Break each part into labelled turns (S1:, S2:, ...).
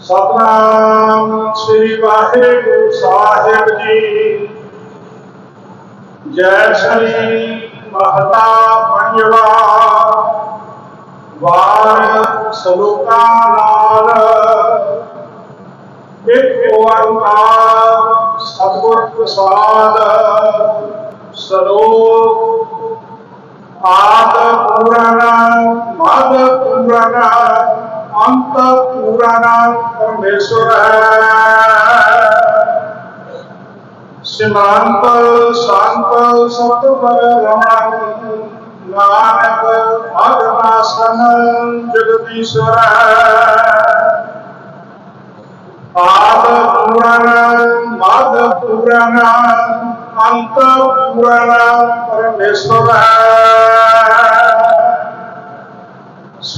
S1: ਸਤਨਾਮ ਸ੍ਰੀ ਵਾਹਿਗੁਰੂ ਸਾਹਿਬ ਜੀ। ਜੈ ਸ੍ਰੀ ਮਹਤਾ ਪੰਜਵਾ। ਵਾਰ ਸਲੋਕਾਂ ਨਾਲ। ਇੱਕ ਓੰਕਾਰ ਸਤਿਗੁਰ ਪ੍ਰਸਾਦ। ਸਰੋਗ ਆਦ ਪੂਰਨ, ਮਦ ਪੂਰਨ। ਅੰਤ ਪੂਰਨ ਪਰਮੇਸ਼ਵਰ ਹੈ। ਸਿਮਰੰਤ, ਸੰਤ, ਸਤਿਗੁਰ ਰਮਣ ਨਾਨਕ, ਅਗਨਾਸਨ, ਜਗਦੀਸ਼ਵਰ ਆਦ ਪੂਰਨ, ਮਦ ਪੂਰਨ, ਅੰਤ ਪੂਰਨ, ਪਰਮੇਸ਼ਵਰ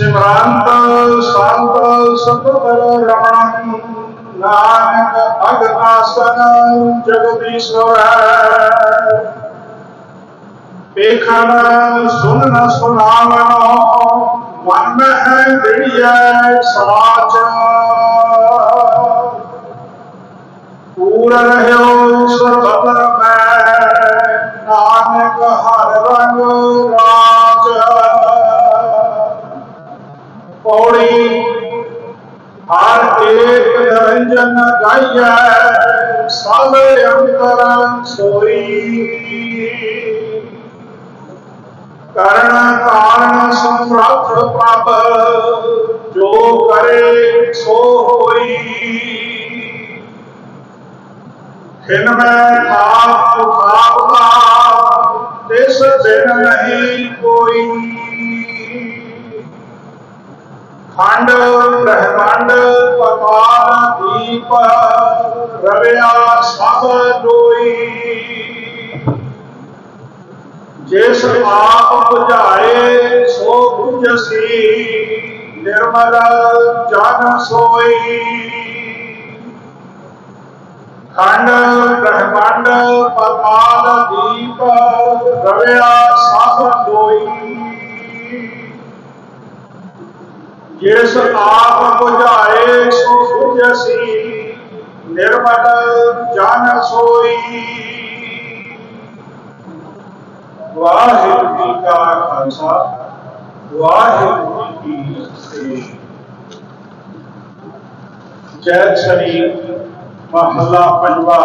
S1: ਸਿਮਰੰਤ, ਸੰਤ, ਸਤਿਗੁਰ ਰਮਣ ਨਾਨਕ ਅਗਨਾਸਨ ਜਗਦੀਸ਼ਵਰ। ਵੇਖਣ ਸੁਣਨ ਸੁਣਾਵਣ, ਮਨ ਮਹਿ ਦਿੜੀਐ ਸਾਚ ਪੂਰ ਰਹਿਓ ਸਰਬਤਰ ਮੈਂ, ਨਾਨਕ ਹਰ ਰੰਗ ਰਾਜ। ਪੌੜੀ। ਹਰ ਏਕ ਨਿਰੰਜਨ ਗਾਈਐ ਸਭ ਅੰਤਰ ਸੋਈ। ਕਰਨ ਕਾਰਨ ਸਮਰੱਥ ਪ੍ਰਭ, ਜੋ ਕਰੇ ਸੋ ਹੋਈ। ਖਿਨ ਮੈਂ ਖਾਪ ਖਾਪਦਾ ਤਿਸ ਦਿਨ ਨਹੀਂ ਕੋਈ। ਖੰਡ ਬ੍ਰਹਮੰਡ ਪਤਾਲ, ਦੀਪ, ਰਵਿਆ, ਸਭ ਲੋਈ ਜਿਸ ਆਪ 부ਝਾਏ ਸੋ 부ਝਸੀ ਨਿਰਮਲ ਜਨ ਸੋਈ। ਖੰਡ ਬ੍ਰਹਮੰਡ ਪਤਾਲ, ਦੀਪ, ਰਵਿਆ, ਸਭ ਲੋਈ ਜਿਸ ਆਪ 부ਝਾਏ ਸੋ 부ਝਸੀ ਨਿਰਮਲ ਜਨ ਸੋਈ। ਵਾਹਿਗੁਰੂ ਜੀ ਕਾ ਖਾਲਸਾ, ਵਾਹਿਗੁਰੂ ਜੀ ਕੀ ਫਤਿਹ। ਜੈ ਸ੍ਰੀ ਮਹੱਲਾ ਪੰਜਵਾ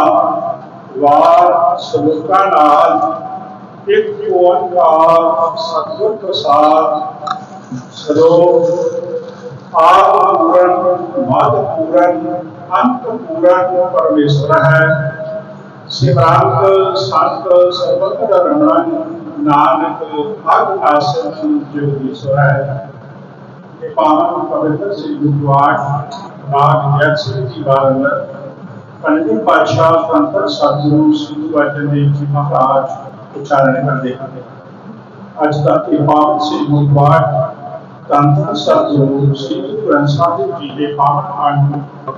S1: ਵਾਰ ਸਲੋਕਾਂ ਨਾਲ ਇੱਕ ਓੰਕਾਰ ਸਤਿਗੁਰ ਪ੍ਰਸਾਦ ਸਰੋਗ ਆਪ ਪੂਰਨ ਮਦ ਪੂਰਨ ਅੰਤ ਪੂਰਨ ਪਰਮੇਸ਼ਰ ਹੈ ਸਿਮਰੰਤ ਸੰਤ ਸਰਬਤ ਦਾ ਰਮਣ ਨਾਨਕ ਅਗ ਆਸਨ ਜੋਗੀਸ਼ਵਰ ਹੈ ਇਹ ਪਾਵਨ ਪਵਿੱਤਰ ਸ੍ਰੀ ਗੁਰਦੁਆਰ ਰਾਗ ਜੈਤ ਸਿੰਘ ਜੀ ਬਾਰੰਦਰ ਪੰਜਵੇਂ ਪਾਤਸ਼ਾਹ ਸੰਤ ਸਤਿਗੁਰੂ ਸ੍ਰੀ ਅਰਜਨ ਦੇਵ ਜੀ ਮਹਾਰਾਜ ਉਚਾਰਨ ਕਰਦੇ ਹਨ ਅੱਜ ਦਾ ਇਹ ਸ੍ਰੀ ਸਤਿਗੁਰੂ ਸ੍ਰੀ ਗੁਰੂ ਗ੍ਰੰਥ ਸਾਹਿਬ ਜੀ ਦੇ ਪਾਵਨ ਅੰਗ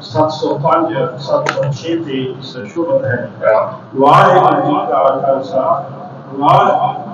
S1: 705 706 ਦੇ ਸਸ਼ੋਭਤ ਹੈ ਵਾਹਿਗੁਰੂ ਜੀ ਕਾ ਖਾਲਸਾ ਵਾਹਿਗੁਰੂ